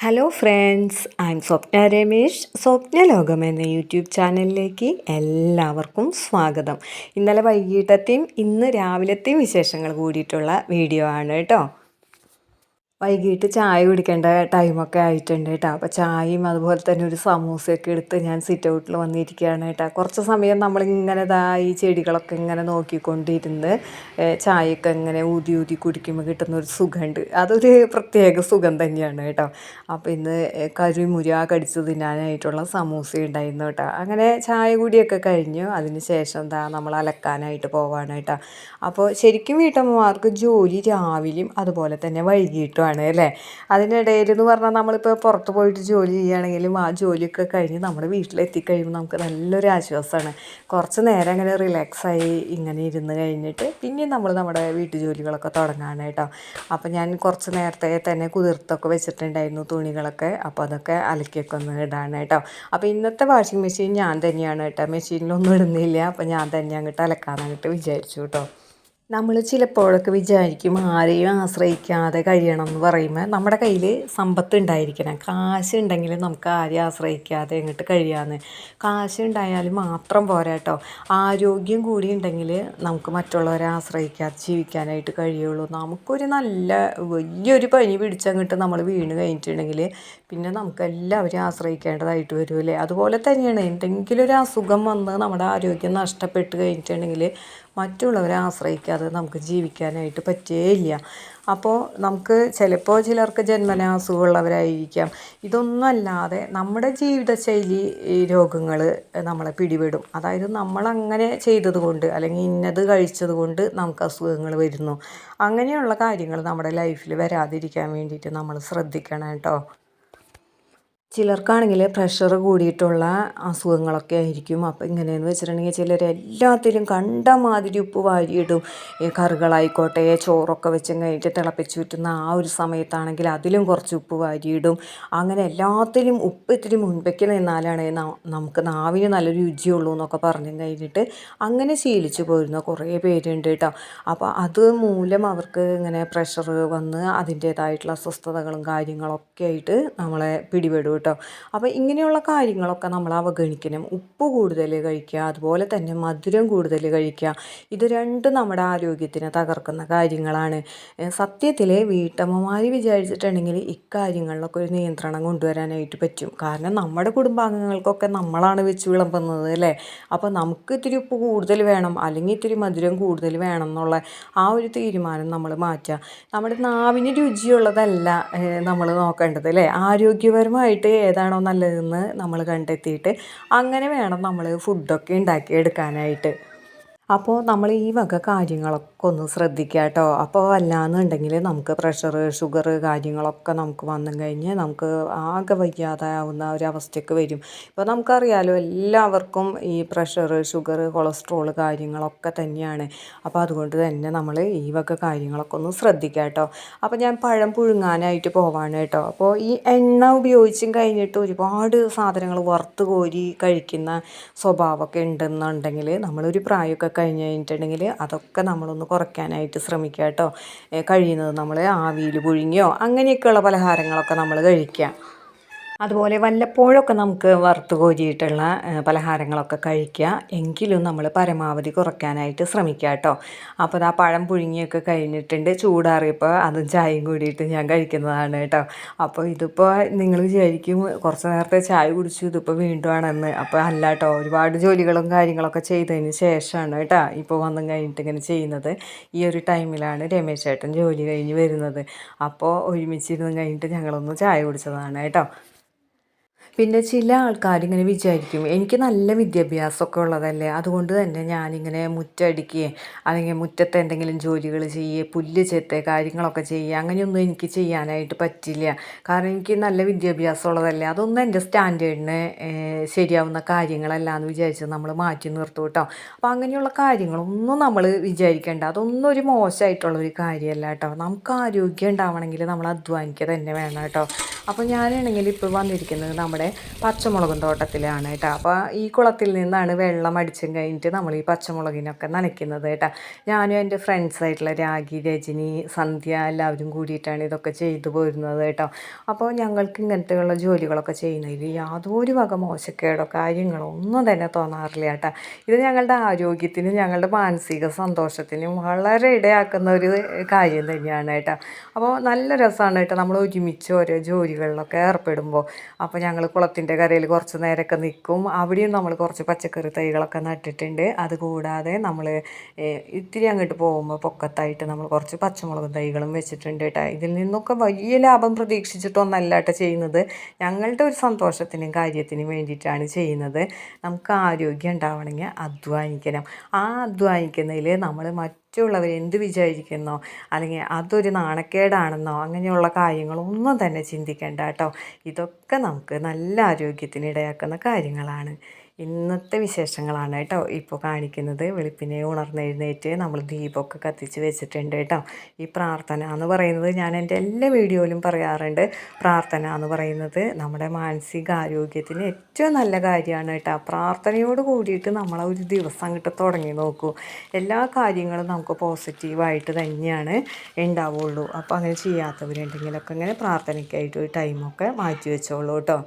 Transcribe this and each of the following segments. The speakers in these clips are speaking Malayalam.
Hello friends I'm Swapna Ramesh Swapna ലോകം എന്ന യൂട്യൂബ് ചാനലിലേക്ക് എല്ലാവർക്കും സ്വാഗതം. ഇന്നലെ വൈകിട്ടത്തെയും ഇന്ന് രാവിലത്തെയും വിശേഷങ്ങൾ കൂടിയിട്ടുള്ള വീഡിയോ ആണ് കേട്ടോ. വൈകിട്ട് ചായ കുടിക്കേണ്ട ടൈമൊക്കെ ആയിട്ടുണ്ട് കേട്ടോ. അപ്പോൾ ചായയും അതുപോലെ തന്നെ ഒരു സമൂസയൊക്കെ എടുത്ത് ഞാൻ സിറ്റ് ഔട്ടിൽ വന്നിരിക്കുകയാണ് കേട്ടോ. കുറച്ച് സമയം നമ്മളിങ്ങനെ ഇതാ ഈ ചെടികളൊക്കെ ഇങ്ങനെ നോക്കിക്കൊണ്ടിരുന്ന് ചായയൊക്കെ ഇങ്ങനെ ഊതി ഊതി കുടിക്കുമ്പോൾ കിട്ടുന്ന ഒരു സുഖമുണ്ട് അതൊരു പ്രത്യേക സുഖം തന്നെയാണ് കേട്ടോ. അപ്പോൾ ഇന്ന് കരിമുര കടിച്ചു തിന്നാനായിട്ടുള്ള സമൂസ ഉണ്ടായിരുന്നു കേട്ടോ. അങ്ങനെ ചായ കൂടിയൊക്കെ കഴിഞ്ഞു. അതിന് ശേഷം എന്താ നമ്മൾ അലക്കാനായിട്ട് പോവാണ് കേട്ടോ. അപ്പോൾ ശരിക്കും വീട്ടമ്മമാർക്ക് ജോലി രാവിലെയും അതുപോലെ തന്നെ വൈകിട്ടും ആണ് അല്ലേ? അതിനിടയിൽ എന്ന് പറഞ്ഞാൽ നമ്മളിപ്പോൾ പുറത്ത് പോയിട്ട് ജോലി ചെയ്യുകയാണെങ്കിലും ആ ജോലിയൊക്കെ കഴിഞ്ഞ് നമ്മുടെ വീട്ടിലെത്തിക്കഴിയുമ്പോൾ നമുക്ക് നല്ലൊരു ആശ്വാസമാണ്. കുറച്ച് നേരം അങ്ങനെ റിലാക്സായി ഇങ്ങനെ ഇരുന്ന് കഴിഞ്ഞിട്ട് പിന്നെ നമ്മൾ നമ്മുടെ വീട്ടു ജോലികളൊക്കെ തുടങ്ങാണ് കേട്ടോ. അപ്പോൾ ഞാൻ കുറച്ച് നേരത്തെ തന്നെ കുതിർത്തൊക്കെ വെച്ചിട്ടുണ്ടായിരുന്നു തുണികളൊക്കെ. അപ്പോൾ അതൊക്കെ അലക്കിയൊക്കെ ഒന്ന് ഇടാണ് കേട്ടോ. അപ്പോൾ ഇന്നത്തെ വാഷിംഗ് മെഷീൻ ഞാൻ തന്നെയാണ് കേട്ടോ. മെഷീനിലൊന്നും ഇടുന്നില്ല. അപ്പോൾ ഞാൻ തന്നെ അങ്ങോട്ട് അലക്കാനായിട്ട് വിചാരിച്ചു കേട്ടോ. നമ്മൾ ചിലപ്പോഴൊക്കെ വിചാരിക്കും ആരെയും ആശ്രയിക്കാതെ കഴിയണം എന്ന് പറയുമ്പോൾ നമ്മുടെ കയ്യിൽ സമ്പത്ത് ഉണ്ടായിരിക്കണം. കാശ് ഉണ്ടെങ്കിൽ നമുക്ക് ആരെയും ആശ്രയിക്കാതെ എങ്ങോട്ട് കഴിയാമെന്ന് കാശ് ഉണ്ടായാലും മാത്രം പോരാട്ടോ ആരോഗ്യം കൂടി ഉണ്ടെങ്കിൽ നമുക്ക് മറ്റുള്ളവരെ ആശ്രയിക്കാതെ ജീവിക്കാനായിട്ട് കഴിയുള്ളൂ. നമുക്കൊരു നല്ല വലിയൊരു പനി പിടിച്ചങ്ങോട്ട് നമ്മൾ വീണ് കഴിഞ്ഞിട്ടുണ്ടെങ്കിൽ പിന്നെ നമുക്ക് എല്ലാവരെയും ആശ്രയിക്കേണ്ടതായിട്ട് വരുമല്ലേ അതുപോലെ തന്നെയാണ് എന്തെങ്കിലും ഒരു അസുഖം വന്ന് നമ്മുടെ ആരോഗ്യം നഷ്ടപ്പെട്ട് കഴിഞ്ഞിട്ടുണ്ടെങ്കിൽ മറ്റുള്ളവരെ ആശ്രയിക്കാതെ നമുക്ക് ജീവിക്കാനായിട്ട് പറ്റേയില്ല. അപ്പോൾ നമുക്ക് ചിലപ്പോൾ ചിലർക്ക് ജന്മന അസുഖമുള്ളവരായിരിക്കാം ഇതൊന്നുമല്ലാതെ നമ്മുടെ ജീവിതശൈലി രോഗങ്ങൾ നമ്മളെ പിടിപെടും. അതായത് നമ്മളങ്ങനെ ചെയ്തത് കൊണ്ട് അല്ലെങ്കിൽ ഇന്നത് കഴിച്ചത് കൊണ്ട് നമുക്ക് അസുഖങ്ങൾ വരുന്നു. അങ്ങനെയുള്ള കാര്യങ്ങൾ നമ്മുടെ ലൈഫിൽ വരാതിരിക്കാൻ വേണ്ടിയിട്ട് നമ്മൾ ശ്രദ്ധിക്കണം കേട്ടോ. ചിലർക്കാണെങ്കിൽ പ്രഷർ കൂടിയിട്ടുള്ള അസുഖങ്ങളൊക്കെ ആയിരിക്കും. അപ്പോൾ ഇങ്ങനെയെന്ന് വെച്ചിട്ടുണ്ടെങ്കിൽ ചിലർ എല്ലാത്തിലും കണ്ട മാതിരി ഉപ്പ് വാരിയിടും. കറികളായിക്കോട്ടെ ചോറൊക്കെ വെച്ച് കഴിഞ്ഞിട്ട് തിളപ്പിച്ച് വിറ്റുന്ന ആ ഒരു സമയത്താണെങ്കിൽ അതിലും കുറച്ച് ഉപ്പ് വാരിയിടും. അങ്ങനെ എല്ലാത്തിലും ഉപ്പ് ഇത്തിരി മുൻപേക്ക് നിന്നാലാണ് നമുക്ക് നാവിന് നല്ല രുചിയുള്ളൂ എന്നൊക്കെ പറഞ്ഞു കഴിഞ്ഞിട്ട് അങ്ങനെ ശീലിച്ചു പോരുന്ന കുറേ പേരുണ്ട് കേട്ടോ അപ്പോൾ അത് മൂലം അവർക്ക് ഇങ്ങനെ പ്രഷർ വന്ന് അതിന്റേതായിട്ടുള്ള അസ്വസ്ഥതകളും കാര്യങ്ങളൊക്കെ ആയിട്ട് നമ്മളെ പിടിപെടും കേട്ടോ. അപ്പോൾ ഇങ്ങനെയുള്ള കാര്യങ്ങളൊക്കെ നമ്മൾ അവഗണിക്കണം. ഉപ്പ് കൂടുതൽ കഴിക്കുക അതുപോലെ തന്നെ മധുരം കൂടുതൽ കഴിക്കുക. ഇത് രണ്ടും നമ്മുടെ ആരോഗ്യത്തിന് തകർക്കുന്ന കാര്യങ്ങളാണ്. സത്യത്തിൽ വീട്ടമ്മമാർ വിചാരിച്ചിട്ടുണ്ടെങ്കിൽ ഇക്കാര്യങ്ങളിലൊക്കെ ഒരു നിയന്ത്രണം കൊണ്ടുവരാനായിട്ട് പറ്റും. കാരണം നമ്മുടെ കുടുംബാംഗങ്ങൾക്കൊക്കെ നമ്മളാണ് വെച്ച് വിളമ്പുന്നത് അല്ലേ? അപ്പോൾ നമുക്ക് ഇത്തിരി ഉപ്പ് കൂടുതൽ വേണം അല്ലെങ്കിൽ ഇത്തിരി മധുരം കൂടുതൽ വേണം എന്നുള്ള ആ ഒരു തീരുമാനം നമ്മൾ മാറ്റുക. നമ്മുടെ നാവിന് രുചിയുള്ളതല്ല നമ്മൾ നോക്കേണ്ടത് അല്ലേ? ആരോഗ്യപരമായിട്ട് ഏതാണോ നല്ലതെന്ന് നമ്മൾ കണ്ടെത്തിയിട്ട് അങ്ങനെ വേണം നമ്മൾ ഫുഡൊക്കെ ഉണ്ടാക്കി എടുക്കാനായിട്ട് അപ്പോൾ നമ്മൾ ഈ വക കാര്യങ്ങളൊക്കെ ഒന്ന് ശ്രദ്ധിക്കുക കേട്ടോ അപ്പോൾ അല്ലാന്നുണ്ടെങ്കിൽ നമുക്ക് പ്രഷർ ഷുഗർ കാര്യങ്ങളൊക്കെ നമുക്ക് വന്നു കഴിഞ്ഞ് നമുക്ക് ആകെ വയ്യാതാവുന്ന ഒരവസ്ഥയ്ക്ക് വരും. ഇപ്പോൾ നമുക്കറിയാലോ എല്ലാവർക്കും ഈ പ്രഷർ ഷുഗർ കൊളസ്ട്രോൾ കാര്യങ്ങളൊക്കെ തന്നെയാണ്. അപ്പോൾ അതുകൊണ്ട് തന്നെ നമ്മൾ ഈ വക കാര്യങ്ങളൊക്കെ ഒന്ന് ശ്രദ്ധിക്കുക കേട്ടോ അപ്പോൾ ഞാൻ പഴം പുഴുങ്ങാനായിട്ട് പോവാണ് കേട്ടോ. അപ്പോൾ ഈ എണ്ണ ഉപയോഗിച്ചും കഴിഞ്ഞിട്ട് ഒരുപാട് സാധനങ്ങൾ വറുത്ത് കോരി കഴിക്കുന്ന സ്വഭാവമൊക്കെ ഉണ്ടെന്നുണ്ടെങ്കിൽ നമ്മളൊരു പ്രായമൊക്കെ കഴിഞ്ഞ് കഴിഞ്ഞിട്ടുണ്ടെങ്കിൽ അതൊക്കെ നമ്മളൊന്ന് കുറയ്ക്കാനായിട്ട് ശ്രമിക്കുക കേട്ടോ. കഴിയുന്നത് നമ്മൾ ആവിയിൽ പുഴുങ്ങിയോ അങ്ങനെയൊക്കെയുള്ള പലഹാരങ്ങളൊക്കെ നമ്മൾ കഴിക്കുക. അതുപോലെ വല്ലപ്പോഴൊക്കെ നമുക്ക് വറുത്ത് കോരിയിട്ടുള്ള പലഹാരങ്ങളൊക്കെ കഴിക്കുക. എങ്കിലും നമ്മൾ പരമാവധി കുറയ്ക്കാനായിട്ട് ശ്രമിക്കുക കേട്ടോ. അപ്പോൾ ആ പഴം പുഴുങ്ങിയൊക്കെ കഴിഞ്ഞിട്ടുണ്ട്. ചൂടാറിയപ്പോൾ അതും ചായയും കൂടിയിട്ട് ഞാൻ കഴിക്കുന്നതാണ് കേട്ടോ. അപ്പോൾ ഇതിപ്പോൾ നിങ്ങൾ വിചാരിക്കും കുറച്ച് നേരത്തെ ചായ കുടിച്ചു ഇതിപ്പോൾ വീണ്ടും ആണെന്ന് അപ്പോൾ അല്ല കേട്ടോ ഒരുപാട് ജോലികളും കാര്യങ്ങളൊക്കെ ചെയ്തതിന് ശേഷമാണ് കേട്ടോ ഇപ്പോൾ വന്നും കഴിഞ്ഞിട്ട് ഇങ്ങനെ ചെയ്യുന്നത്. ഈ ഒരു ടൈമിലാണ് രമേശ് ചേട്ടൻ ജോലി കഴിഞ്ഞ് വരുന്നത്. അപ്പോൾ ഒരുമിച്ചിരുന്ന് കഴിഞ്ഞിട്ട് ഞങ്ങളൊന്ന് ചായ കുടിച്ചതാണ് കേട്ടോ. പിന്നെ ചില ആൾക്കാർ ഇങ്ങനെ വിചാരിക്കും എനിക്ക് നല്ല വിദ്യാഭ്യാസമൊക്കെ ഉള്ളതല്ലേ അതുകൊണ്ട് തന്നെ ഞാനിങ്ങനെ മുറ്റടിക്കുകയും അല്ലെങ്കിൽ മുറ്റത്തെ എന്തെങ്കിലും ജോലികൾ ചെയ്യുക പുല്ല് ചെത്ത് കാര്യങ്ങളൊക്കെ ചെയ്യുക അങ്ങനെയൊന്നും എനിക്ക് ചെയ്യാനായിട്ട് പറ്റില്ല. കാരണം എനിക്ക് നല്ല വിദ്യാഭ്യാസം ഉള്ളതല്ലേ അതൊന്നും എന്റെ സ്റ്റാൻഡേർഡിന് ശരിയാവുന്ന കാര്യങ്ങളല്ല എന്ന് വിചാരിച്ച് നമ്മൾ മാറ്റി നിർത്തും കേട്ടോ. അപ്പോൾ അങ്ങനെയുള്ള കാര്യങ്ങളൊന്നും നമ്മൾ വിചാരിക്കേണ്ട അതൊന്നും ഒരു മോശമായിട്ടുള്ള ഒരു കാര്യമല്ല കേട്ടോ. നമുക്ക് ആരോഗ്യം ഉണ്ടാവണമെങ്കിൽ നമ്മൾ അധ്വാനിക്കുക തന്നെ വേണം കേട്ടോ. അപ്പോൾ ഞാനാണെങ്കിൽ ഇപ്പോൾ വന്നിരിക്കുന്നത് നമ്മുടെ പച്ചമുളകും തോട്ടത്തിലാണ് കേട്ടോ. അപ്പോൾ ഈ കുളത്തിൽ നിന്നാണ് വെള്ളം അടിച്ചും കഴിഞ്ഞിട്ട് നമ്മൾ ഈ പച്ചമുളകിനൊക്കെ നനയ്ക്കുന്നത് കേട്ടോ. ഞാനും എന്റെ ഫ്രണ്ട്സായിട്ടുള്ള രാഗി രജനി സന്ധ്യ എല്ലാവരും കൂടിയിട്ടാണ് ഇതൊക്കെ ചെയ്തു പോരുന്നത് കേട്ടോ. അപ്പോൾ ഞങ്ങൾക്ക് ഇങ്ങനത്തെയുള്ള ജോലികളൊക്കെ ചെയ്യുന്നതിൽ യാതൊരു വക മോശക്കേടോ കാര്യങ്ങളോ ഒന്നും തന്നെ തോന്നാറില്ല കേട്ടോ. ഇത് ഞങ്ങളുടെ ആരോഗ്യത്തിനും ഞങ്ങളുടെ മാനസിക സന്തോഷത്തിനും വളരെ ഇടയാക്കുന്ന ഒരു കാര്യം തന്നെയാണ് കേട്ടോ. അപ്പോൾ നല്ല രസമാണ് കേട്ടോ നമ്മൾ ഒരുമിച്ച് ഓരോ ജോലികളിലൊക്കെ ഏർപ്പെടുമ്പോൾ അപ്പോൾ ഞങ്ങൾ കുളത്തിന്റെ കരയിൽ കുറച്ച് നേരമൊക്കെ നിൽക്കും അവിടെയും നമ്മൾ കുറച്ച് പച്ചക്കറി തൈകളൊക്കെ നട്ടിട്ടുണ്ട്. അതുകൂടാതെ നമ്മൾ ഇത്തിരി അങ്ങോട്ട് പോകുമ്പോൾ പൊക്കത്തായിട്ട് നമ്മൾ കുറച്ച് പച്ചമുളക് തൈകളും വെച്ചിട്ടുണ്ട് കേട്ടോ ഇതിൽ നിന്നൊക്കെ വലിയ ലാഭം പ്രതീക്ഷിച്ചിട്ടൊന്നല്ല കേട്ടോ ചെയ്യുന്നത്. ഞങ്ങളുടെ ഒരു സന്തോഷത്തിനും കാര്യത്തിനും വേണ്ടിയിട്ടാണ് ചെയ്യുന്നത്. നമുക്ക് ആരോഗ്യം ഉണ്ടാവണമെങ്കിൽ അധ്വാനിക്കണം. ആ അധ്വാനിക്കുന്നതിൽ നമ്മൾ മറ്റുള്ളവർ എന്ത് വിചാരിക്കുന്നോ അല്ലെങ്കിൽ അതൊരു നാണക്കേടാണെന്നോ അങ്ങനെയുള്ള കാര്യങ്ങളൊന്നും തന്നെ ചിന്തിക്കേണ്ട കേട്ടോ ഇതൊക്കെ നമുക്ക് നല്ല ആരോഗ്യത്തിന് ഇടയാക്കുന്ന കാര്യങ്ങളാണ്. ഇന്നത്തെ വിശേഷങ്ങളാണ് കേട്ടോ. ഇപ്പോൾ കാണിക്കുന്നത് വെളുപ്പിനെ ഉണർന്നെഴുന്നേറ്റ് നമ്മൾ ദീപമൊക്കെ കത്തിച്ച് വെച്ചിട്ടുണ്ട് കേട്ടോ. ഈ പ്രാർത്ഥന എന്ന് പറയുന്നത് ഞാൻ എന്റെ എല്ലാ വീഡിയോയിലും പറയാറുണ്ട്. പ്രാർത്ഥന എന്ന് പറയുന്നത് നമ്മുടെ മാനസികാരോഗ്യത്തിന് ഏറ്റവും നല്ല കാര്യമാണ് കേട്ടോ. പ്രാർത്ഥനയോട് കൂടിയിട്ട് നമ്മളെ ഒരു ദിവസം അങ്ങോട്ട് തുടങ്ങി നോക്കൂ. എല്ലാ കാര്യങ്ങളും നമുക്ക് പോസിറ്റീവായിട്ട് തന്നെയാണ് ഉണ്ടാവുള്ളൂ. അപ്പോൾ അങ്ങനെ ചെയ്യാത്തവരുണ്ടെങ്കിലൊക്കെ ഇങ്ങനെ പ്രാർത്ഥനയ്ക്കായിട്ട് ടൈമൊക്കെ മാറ്റി വെച്ചോളൂ കേട്ടോ.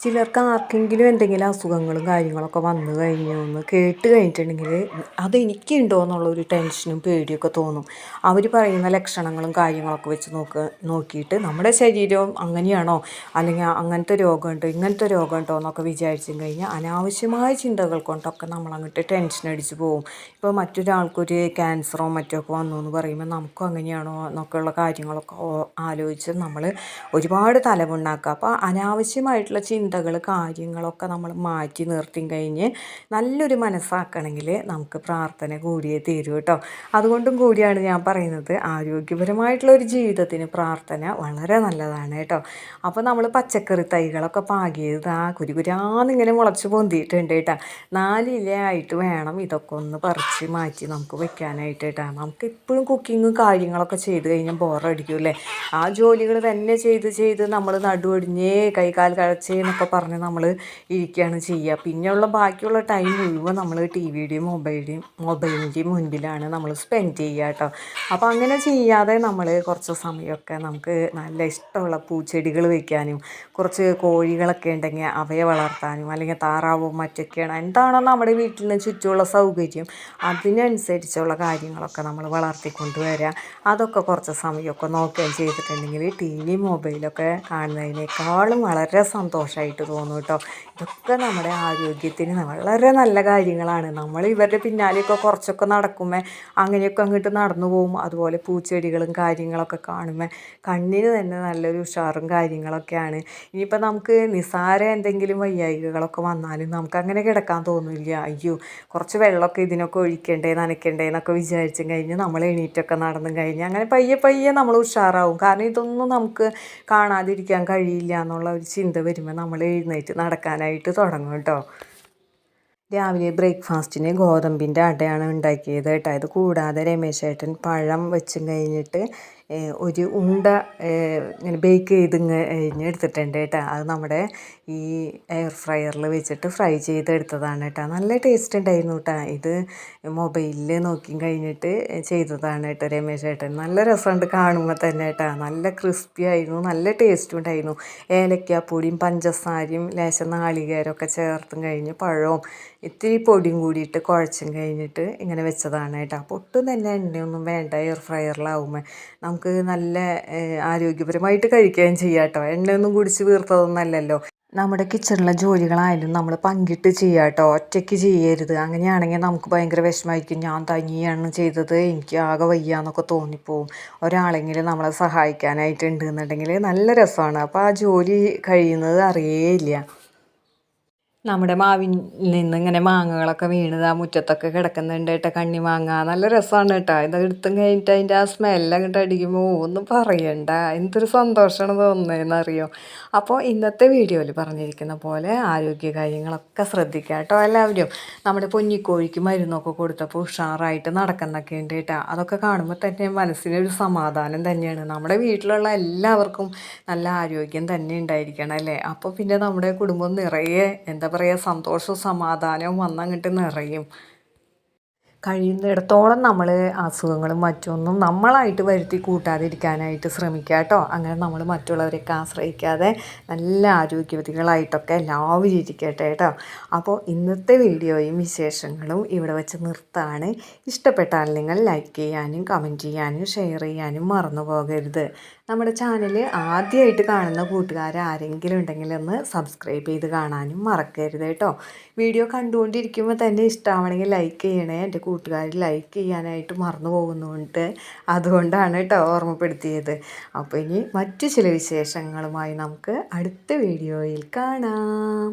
ചിലർക്ക് ആർക്കെങ്കിലും എന്തെങ്കിലും അസുഖങ്ങളും കാര്യങ്ങളൊക്കെ വന്നു കഴിഞ്ഞു എന്ന് കേട്ട് കഴിഞ്ഞിട്ടുണ്ടെങ്കിൽ അതെനിക്കുണ്ടോ എന്നുള്ളൊരു ടെൻഷനും പേടിയൊക്കെ തോന്നും. അവർ പറയുന്ന ലക്ഷണങ്ങളും കാര്യങ്ങളൊക്കെ വെച്ച് നോക്ക് നോക്കിയിട്ട് നമ്മുടെ ശരീരവും അങ്ങനെയാണോ? അല്ലെങ്കിൽ അങ്ങനത്തെ രോഗമുണ്ടോ? ഇങ്ങനത്തെ രോഗമുണ്ടോ എന്നൊക്കെ വിചാരിച്ചു കഴിഞ്ഞാൽ അനാവശ്യമായ ചിന്തകൾ കൊണ്ടൊക്കെ നമ്മളങ്ങോട്ട് ടെൻഷൻ അടിച്ച് പോകും. ഇപ്പോൾ മറ്റൊരാൾക്കൊരു ക്യാൻസറോ മറ്റോ ഒക്കെ വന്നു എന്ന് പറയുമ്പോൾ നമുക്കും അങ്ങനെയാണോ എന്നൊക്കെയുള്ള കാര്യങ്ങളൊക്കെ ആലോചിച്ച് നമ്മൾ ഒരുപാട് തലമുണ്ടാക്കുക. അപ്പോൾ അനാവശ്യമായിട്ടുള്ള ചിന്ത ചിന്തകൾ കാര്യങ്ങളൊക്കെ നമ്മൾ മാറ്റി നിർത്തി കഴിഞ്ഞ് നല്ലൊരു മനസ്സാക്കണമെങ്കിൽ നമുക്ക് പ്രാർത്ഥന കൂടിയേ തീരൂ കേട്ടോ. അതുകൊണ്ടും കൂടിയാണ് ഞാൻ പറയുന്നത് ആരോഗ്യപരമായിട്ടുള്ള ഒരു ജീവിതത്തിന് പ്രാർത്ഥന വളരെ നല്ലതാണ് കേട്ടോ. അപ്പോൾ നമ്മൾ പച്ചക്കറി തൈകളൊക്കെ പാകിയത് ആ കുരുകുരാന്നിങ്ങനെ മുളച്ച് പൊന്തിയിട്ടുണ്ട് കേട്ടോ. നാലിലയായിട്ട് വേണം ഇതൊക്കെ ഒന്ന് പറിച്ച് മാറ്റി നമുക്ക് വെക്കാനായിട്ട് കേട്ടോ. നമുക്ക് എപ്പോഴും കുക്കിങ്ങും കാര്യങ്ങളൊക്കെ ചെയ്ത് കഴിഞ്ഞാൽ ബോറടിക്കും അല്ലേ? ആ ജോലികൾ തന്നെ ചെയ്ത് ചെയ്ത് നമ്മൾ നടുവടിഞ്ഞേ കൈകാൽ കഴച്ചേന്നൊക്കെ എന്നൊക്കെ പറഞ്ഞ് നമ്മൾ ഇരിക്കുകയാണ് ചെയ്യുക പിന്നെയുള്ള ബാക്കിയുള്ള ടൈം മുഴുവൻ നമ്മൾ ടി വിയുടെയും മൊബൈലിന്റെയും മൊബൈലിന്റെയും മുൻപിലാണ് നമ്മൾ സ്പെൻഡ് ചെയ്യുക കേട്ടോ അപ്പോൾ അങ്ങനെ ചെയ്യാതെ നമ്മൾ കുറച്ച് സമയമൊക്കെ നമുക്ക് നല്ല ഇഷ്ടമുള്ള പൂച്ചെടികൾ വെക്കാനും കുറച്ച് കോഴികളൊക്കെ ഉണ്ടെങ്കിൽ അവയെ വളർത്താനും അല്ലെങ്കിൽ താറാവും മറ്റൊക്കെയാണ് എന്താണോ നമ്മുടെ വീട്ടിന് ചുറ്റുമുള്ള സൗകര്യം അതിനനുസരിച്ചുള്ള കാര്യങ്ങളൊക്കെ നമ്മൾ വളർത്തിക്കൊണ്ട് വരിക അതൊക്കെ കുറച്ച് സമയമൊക്കെ നോക്കുകയും ചെയ്തിട്ടുണ്ടെങ്കിൽ ടി വി മൊബൈലൊക്കെ കാണുന്നതിനേക്കാളും വളരെ സന്തോഷമായി ആയിട്ട് തോന്നും കേട്ടോ. ഇതൊക്കെ നമ്മുടെ ആരോഗ്യത്തിന് വളരെ നല്ല കാര്യങ്ങളാണ്. നമ്മൾ ഇവരുടെ പിന്നാലെയൊക്കെ കുറച്ചൊക്കെ നടക്കുമ്പോൾ അങ്ങനെയൊക്കെ അങ്ങോട്ട് നടന്നു പോകും. അതുപോലെ പൂച്ചെടികളും കാര്യങ്ങളൊക്കെ കാണുമ്പോൾ കണ്ണിന് തന്നെ നല്ലൊരു ഉഷാറും കാര്യങ്ങളൊക്കെയാണ്. ഇനിയിപ്പോൾ നമുക്ക് നിസാര എന്തെങ്കിലും വയ്യായികകളൊക്കെ വന്നാലും നമുക്ക് അങ്ങനെ കിടക്കാൻ തോന്നില്ല. അയ്യോ കുറച്ച് വെള്ളമൊക്കെ ഇതിനൊക്കെ ഒഴിക്കണ്ടേ നനയ്ക്കണ്ടേ എന്നൊക്കെ വിചാരിച്ചും കഴിഞ്ഞ് നമ്മൾ എണീറ്റൊക്കെ നടന്നും കഴിഞ്ഞ് അങ്ങനെ പയ്യെ പയ്യെ നമ്മൾ ഉഷാറാവും. കാരണം ഇതൊന്നും നമുക്ക് കാണാതിരിക്കാൻ കഴിയില്ല എന്നുള്ള ഒരു ചിന്ത വരുമ്പോൾ നമ്മൾ എഴുന്നേറ്റ് എഴുന്നേറ്റ് നടക്കാനായിട്ട് തുടങ്ങും കേട്ടോ. രാവിലെ ബ്രേക്ക്ഫാസ്റ്റിന് ഗോതമ്പിന്റെ അടയാണ് ഉണ്ടാക്കിയത് കേട്ടോ. ഇത് കൂടാതെ രമേശേട്ടൻ പഴം വെച്ചും കഴിഞ്ഞിട്ട് ഒരു ഉണ്ട ഇങ്ങനെ ബേക്ക് ചെയ്ത് കഴിഞ്ഞ് എടുത്തിട്ടുണ്ട് കേട്ടോ. അത് നമ്മുടെ ഈ എയർ ഫ്രയറിൽ വെച്ചിട്ട് ഫ്രൈ ചെയ്തെടുത്തതാണ് കേട്ടോ. നല്ല ടേസ്റ്റ് ഉണ്ടായിരുന്നു കേട്ടോ. ഇത് മൊബൈലിൽ നോക്കി കഴിഞ്ഞിട്ട് ചെയ്തതാണ് കേട്ടോ രമേശ് ഏട്ടൻ. നല്ല രസമുണ്ട് കാണുമ്പോൾ തന്നെ കേട്ടോ. നല്ല ക്രിസ്പി ആയിരുന്നു നല്ല ടേസ്റ്റും ഉണ്ടായിരുന്നു. ഏലക്കാപ്പൊടിയും പഞ്ചസാരയും ലേശം നാളികേരമൊക്കെ ചേർത്തും കഴിഞ്ഞ് പഴവും ഇത്തിരി പൊടിയും കൂടിയിട്ട് കുഴച്ചും കഴിഞ്ഞിട്ട് ഇങ്ങനെ വെച്ചതാണ് കേട്ടോ. അപ്പോൾ ഒട്ടും തന്നെ എണ്ണയൊന്നും വേണ്ട എയർ ഫ്രയറിലാവുമ്പോൾ നമുക്ക് നല്ല ആരോഗ്യപരമായിട്ട് കഴിക്കുകയും ചെയ്യാം കേട്ടോ. എണ്ണയൊന്നും കുടിച്ച് വീർത്തതൊന്നല്ലല്ലോ നമ്മുടെ കിച്ചണിലെ ജോലികളായാലും നമ്മൾ പങ്കിട്ട് ചെയ്യുക കേട്ടോ. ഒറ്റയ്ക്ക് ചെയ്യരുത്. അങ്ങനെയാണെങ്കിൽ നമുക്ക് ഭയങ്കര വിഷമമായിരിക്കും. ഞാൻ തനിയാണ് ചെയ്തത് എനിക്ക് ആകെ വയ്യ എന്നൊക്കെ തോന്നിപ്പോവും. ഒരാളെങ്കിലും നമ്മളെ സഹായിക്കാനായിട്ട് എന്നുണ്ടെങ്കിൽ നല്ല രസമാണ്. അപ്പോൾ ആ ജോലി കഴിയുന്നത് അറിയേയില്ല. നമ്മുടെ മാവിൽ നിന്ന് ഇങ്ങനെ മാങ്ങകളൊക്കെ വീണത് ആ മുറ്റത്തൊക്കെ കിടക്കുന്നുണ്ട് കേട്ടോ കണ്ണി മാങ്ങ. നല്ല രസമാണ് കേട്ടോ. ഇത് എടുത്തും കഴിഞ്ഞിട്ട് അതിന്റെ ആ സ്മെല്ലൊക്കെ അങ്ങോട്ട് അടിക്കുമ്പോൾ ഒന്നും പറയണ്ട. എന്തൊരു സന്തോഷമാണ് തോന്നുന്നതെന്ന് അറിയോ അപ്പോൾ ഇന്നത്തെ വീഡിയോയിൽ പറഞ്ഞിരിക്കുന്ന പോലെ ആരോഗ്യ കാര്യങ്ങളൊക്കെ ശ്രദ്ധിക്കുക കേട്ടോ എല്ലാവരും. നമ്മുടെ പൊന്നിക്കോഴിക്ക് മരുന്നൊക്കെ കൊടുത്തപ്പോൾ ഉഷാറായിട്ട് നടക്കുന്നൊക്കെ ഉണ്ട് കേട്ടോ. അതൊക്കെ കാണുമ്പോൾ തന്നെ മനസ്സിനൊരു സമാധാനം തന്നെയാണ്. നമ്മുടെ വീട്ടിലുള്ള എല്ലാവർക്കും നല്ല ആരോഗ്യം തന്നെ ഉണ്ടായിരിക്കണം അല്ലേ? അപ്പോൾ പിന്നെ നമ്മുടെ കുടുംബം നിറയെ എന്താ പറയുക സന്തോഷവും സമാധാനവും വന്നങ്ങോട്ട് നിറയും. കഴിയുന്നിടത്തോളം നമ്മൾ അസുഖങ്ങളും മറ്റൊന്നും നമ്മളായിട്ട് വരുത്തി കൂട്ടാതിരിക്കാനായിട്ട് ശ്രമിക്കുക കേട്ടോ. അങ്ങനെ നമ്മൾ മറ്റുള്ളവരെയൊക്കെ ആശ്രയിക്കാതെ നല്ല ആരോഗ്യവതികളായിട്ടൊക്കെ എല്ലാവരും ഇരിക്കട്ടെ കേട്ടോ. അപ്പോൾ ഇന്നത്തെ വീഡിയോയും വിശേഷങ്ങളും ഇവിടെ വെച്ച് നിർത്താണ്. ഇഷ്ടപ്പെട്ടാൽ നിങ്ങൾ ലൈക്ക് ചെയ്യാനും കമന്റ് ചെയ്യാനും ഷെയർ ചെയ്യാനും മറന്നു പോകരുത്. നമ്മുടെ ചാനൽ ആദ്യമായിട്ട് കാണുന്ന കൂട്ടുകാർ ആരെങ്കിലും ഉണ്ടെങ്കിൽ ഒന്ന് സബ്സ്ക്രൈബ് ചെയ്ത് കാണാനും മറക്കരുത് കേട്ടോ. വീഡിയോ കണ്ടുകൊണ്ടിരിക്കുമ്പോൾ തന്നെ ഇഷ്ടമാണെങ്കിൽ ലൈക്ക് ചെയ്യണേ. എന്റെ കൂട്ടുകാർ ലൈക്ക് ചെയ്യാനായിട്ട് മറന്നു പോകുന്നുണ്ട്. അതുകൊണ്ടാണ് കേട്ടോ ഓർമ്മപ്പെടുത്തിയത്. അപ്പോൾ ഇനി മറ്റു ചില വിശേഷങ്ങളുമായി നമുക്ക് അടുത്ത വീഡിയോയിൽ കാണാം.